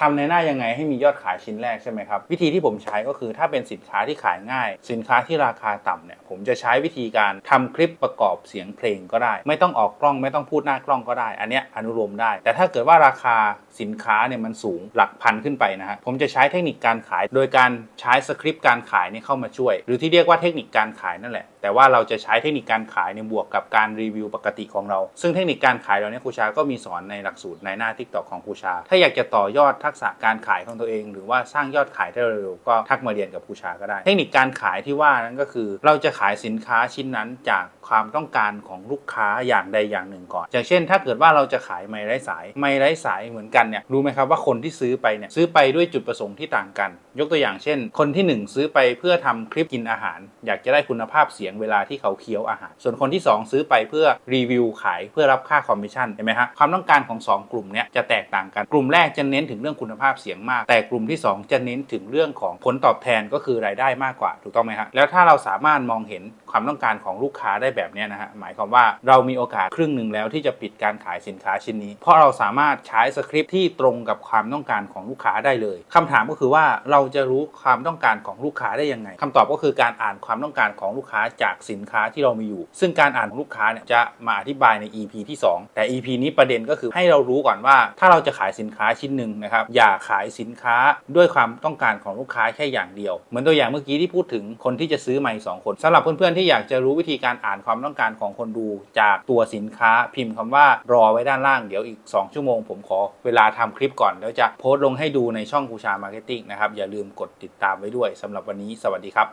ทำในหน้ายังไงให้มียอดขายชิ้นแรกใช่ไหมครับ วิธีที่ผมใช้ก็คือถ้าเป็นสินค้าที่ขายง่าย สินค้าที่ราคาต่ำเนี่ยผมจะใช้วิธีการทำคลิปประกอบเสียงเพลงก็ได้ ไม่ต้องออกกล้องไม่ต้องพูดหน้ากล้องก็ได้ อันเนี้ยอนุโลมได้ แต่ถ้าเกิดว่าราคาสินค้าเนี่ยมันสูงหลักพันขึ้นไปนะฮะผมจะใช้เทคนิคการขาย โดยการใช้สคริปต์การขายเนี่ยเข้ามาช่วย หรือที่เรียกว่าเทคนิคการขายนั่นแหละ แต่ว่าเราจะใช้เทคนิคการขายในบวกกับการรีวิวปกติของเรา ซึ่งเทคนิคการขายเราเนี่ยครูชาก็มีสอนในหลักสูตรในหน้า t ิ k t o k ของครูชา ถ้าอยากจะต่อยอดทัักษะการขายของตัวเอง หรือว่าสร้างยอดขายได้เร็วก็ทักมาเรียนกับครูชาก็ได้ เทคนิคการขายที่ว่านั้นก็คือ เราจะขายสินค้าชิ้นนั้นจาก ความต้องการของลูกค้าอย่างใดอย่างหนึ่งก่อน อย่างเช่น ถ้าเกิดว่าเราจะขายไม้ไร้สาย ไม้ไร้สายเหมือนกันเนี่ยรู้ไหมครับว่าคนที่ซื้อไปเนี่ยซื้อไปด้วยจุดประสงค์ที่ต่างกัน ยกตัวอย่างเช่น คนที่หนึ่งซื้อไปเพื่อทำคลิปกินอาหาร อยากจะได้คุณภาพเสียงเวลาที่เขาเคี้ยวอาหาร ส่วนคนที่สองซื้อไปเพื่อรีวิวขายเพื่อรับค่าคอมมิชชั่นเห็นไหมฮะความต้องการของสองกลุ่มเนี่ยจะแตกต่างกันกลุ่มแรกจะเน้นถึงเรื่องคุณภาพเสียงมาก แต่กลุ่มที่สองจะเน้นถึงเรื่องของผลตอบแทนก็คือรายได้มากกว่าถูกต้องไหมฮะแล้วถ้าเราสามารถมองเห็นความต้องการของลูกค้าได้แบบเนี้นะฮะหมายความว่าเรามีโอกาสครึ่งหนึ่งแล้วที่จะปิดการขายสินค้าชิ้นนี้ เพราะเราสามารถใช้สคริปต์ที่ตรงกับความต้องการของลูกค้าได้เลยคำถามก็คือว่าเราจะรู้ความต้องการของลูกค้าได้ยังไงคำตอบก็คือการอ่านความต้องการของลูกค้าจากสินค้าที่เรามีอยู่ ซึ่งการอ่านของลูกค้าเนี่ยจะมาอธิบายใน EP ที่ 2 แต่ EP นี้ประเด็นก็คือให้เรารู้ก่อนว่า ถ้าเราจะขายสินค้าชิ้นหนึ่งนะครับอย่าขายสินค้าด้วยความต้องการของลูกค้าแค่อย่างเดียว เหมือนตัวอย่างเมื่อกี้ที่พูดถึงคนที่จะซื้อไมค์สองคนสำหรับเพื่อนๆที่อยากจะรู้วิธีการอ่านความต้องการของคนดูจากตัวสินค้าพิมพ์คำว่ารอไว้ด้านล่างเดี๋ยวอีก 2 ชั่วโมง ผมขอเวลาทำคลิปก่อน แล้วจะโพสต์ลงให้ดูในช่องกูชามาร์เก็ตติ้งนะครับ อย่าลืมกดติดตามไว้ด้วยสำหรับวันนี้สวัสดีครับ